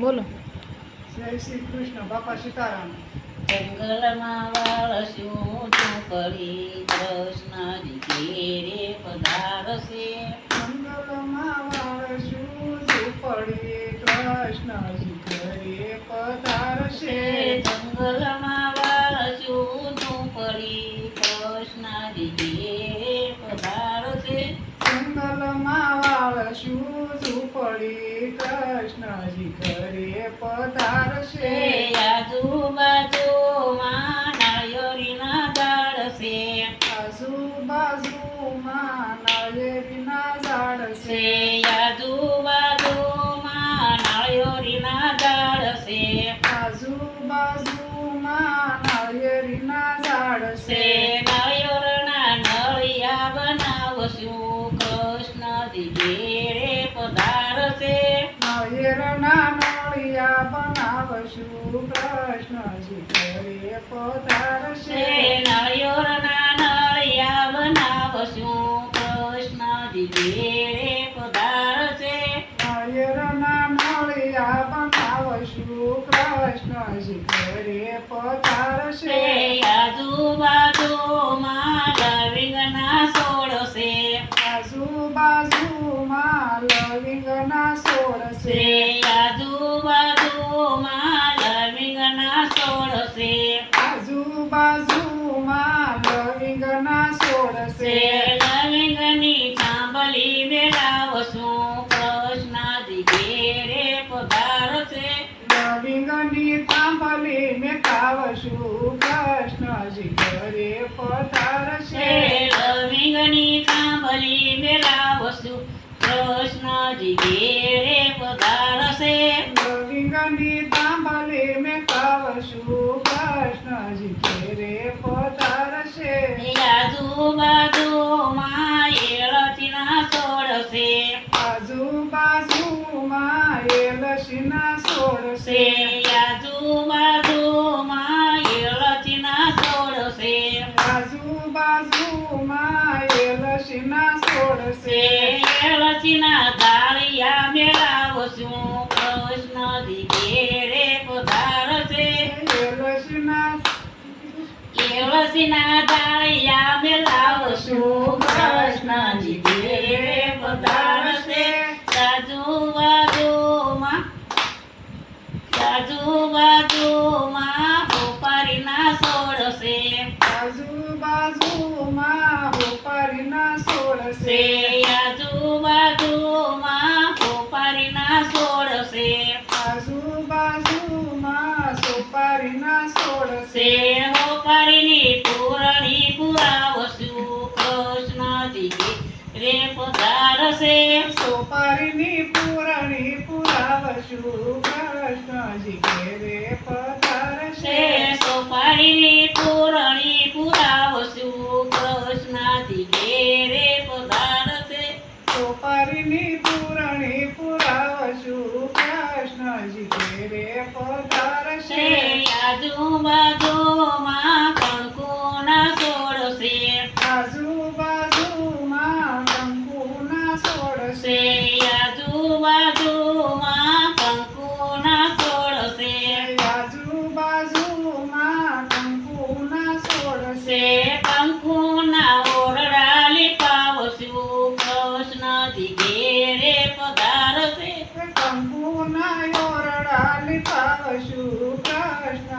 બોલો. જય શ્રી કૃષ્ણ બાપા સીતારામ. જંગલમાં વાળસ્યું ઝૂંપડી કૃષ્ણજી ઘેરે પધારશે. જંગલમાં વાળશું ઝૂંપડી કૃષ્ણજી ઘરે પધારશે. જંગલમાં વાળસ્યું ઝૂંપડી કૃષ્ણજી ઘેરે પધારશે. જંગલમાં વાળશું ઝૂંપડી કૃષ્ણજી ઘરે પધારશે. આજુબાજુમાં નાળિયેરીના ઝાડ છે. આજુબાજુમાં નાળિયેરીના ઝાડ છે. આજુબાજુમાં નાળિયેરીના ઝાડ છે. આજુબાજુમાં નાળિયેરીના ઝાડ છે. નાળિયેરના નળિયા બનાવશું. કૃષ્ણજી ઘેરે પધારશે. નાળિયેરના નળિયા બનાવશું કૃષ્ણજી ઘરે પધારશે નાળિયેરના નળિયા બનાવશું કૃષ્ણજી ઘેરે પધારશે નાળિયેરના નળિયા બનાવશું કૃષ્ણજી ઘરે પધારશે આજુબાજુમાં લવિંગના છોડ છે. આજુબાજુમાં લવિંગના છોડ છે. છે આજુબાજુમાં લવિંગના છોડ છે. આજુબાજુમાં લવિંગના છોડ છે. છે લવિંગની ચાંબલી મેળાવશું કૃષ્ણજી ઘેરે પધારશે લવિંગની તાંબલી મેં કાવશું કૃષ્ણજી ઘરે છે. પધારશે લવિંગની ચાંબલી મેળાવશું કૃષ્ણજી ઘેરે પધારશે. લવિંગની તાંબલી મેં કાવશું કૃષ્ણજી ઘેરે પધારશે આજુબાજુમાં એળચીના છોડ છે આજુબાજુમાં એલસીના છોડ છે છે આજુબાજુમાં એળચીના છોડ છે આજુબાજુમાં એલસીના છોડ છે એળચીના દાળિયા મેળાવશું. કૃષ્ણજી ઘેરે પધારશે. એળચીના દાળિયા મેળાવશું. કૃષ્ણજી ઘેરે પધારશે. સાજુ બાજુમાં ઉપારીના બાજુમાં છે સોળશે. હોપારીના બાજુમાં છે છે આજુબાજુમાં ઉપારીના છોડ છે આજુબાજુમાં સોપારીના છોડ છે છે હોપારીની પૂરણી પુરાવશું કૃષ્ણજી રે પધારશે સોપારીની પૂરણી પુરાવશું કૃષ્ણજી છે પધારશે સોપારીની પૂરણી પુરાવશું કૃષ્ણજી ઘેરે પધારશે સોપારીની પૂરણી પુરાવશું કૃષ્ણજી રે પધારશે આજુબાજુમાં કંકુના છોડ છે આજુબાજુમાં કંકુના છોડ છે છે આજુબાજુમાં કંકુના છોડ છે આજુબાજુમાં કંકુના છોડ છે છે કંકુના ઓરડા લીપાવશું કૃષ્ણજી ઘેરે પધારશે કંકુના યોરડા લીપાવશું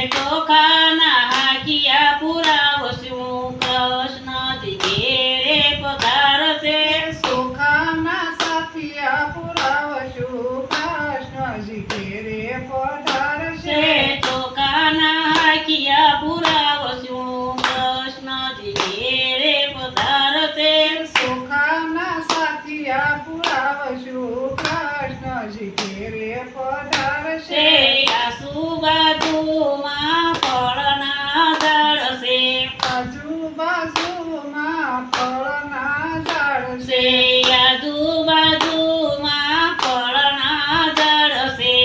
છે છે ચોખાના હાકિયા પુરાવશું. કૃષ્ણજી ઘેરે પધારશે સુખાના સાથિયા પુરાવશું. કૃષ્ણજી ઘેરે છે. પધારશે ચોખાના હાકિયા પુરાવશું. કૃષ્ણજી ઘેરે પધારશે સુખા શું કૃષ્ણજી ઘેરે છે આસુબાજુમાં ફળના ઝાડ છે આજુબાજુમાં ફળના ઝાડ છે આજુબાજુમાં ફળના ઝાડ છે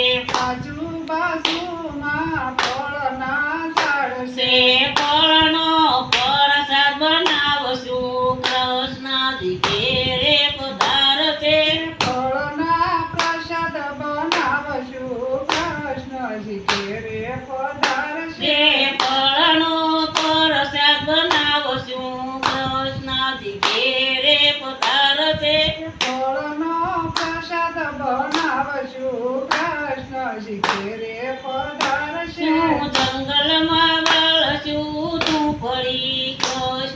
છે ફળનો પ્રસાદ બનાવશું કૃષ્ણજી ઘેરે પધારશે ફળના પ્રસાદ બનાવશું કૃષ્ણજી ઘેરે છે પધારશે ફળનો પ્રસાદ બનાવશું કૃષ્ણજી ઘેરે પધારશે. ફળનો પ્રસાદ બનાવશું કૃષ્ણજી ઘેરે પધારશે. શું જંગલમાં વાળશું તું ફળી કૃષ્ણજી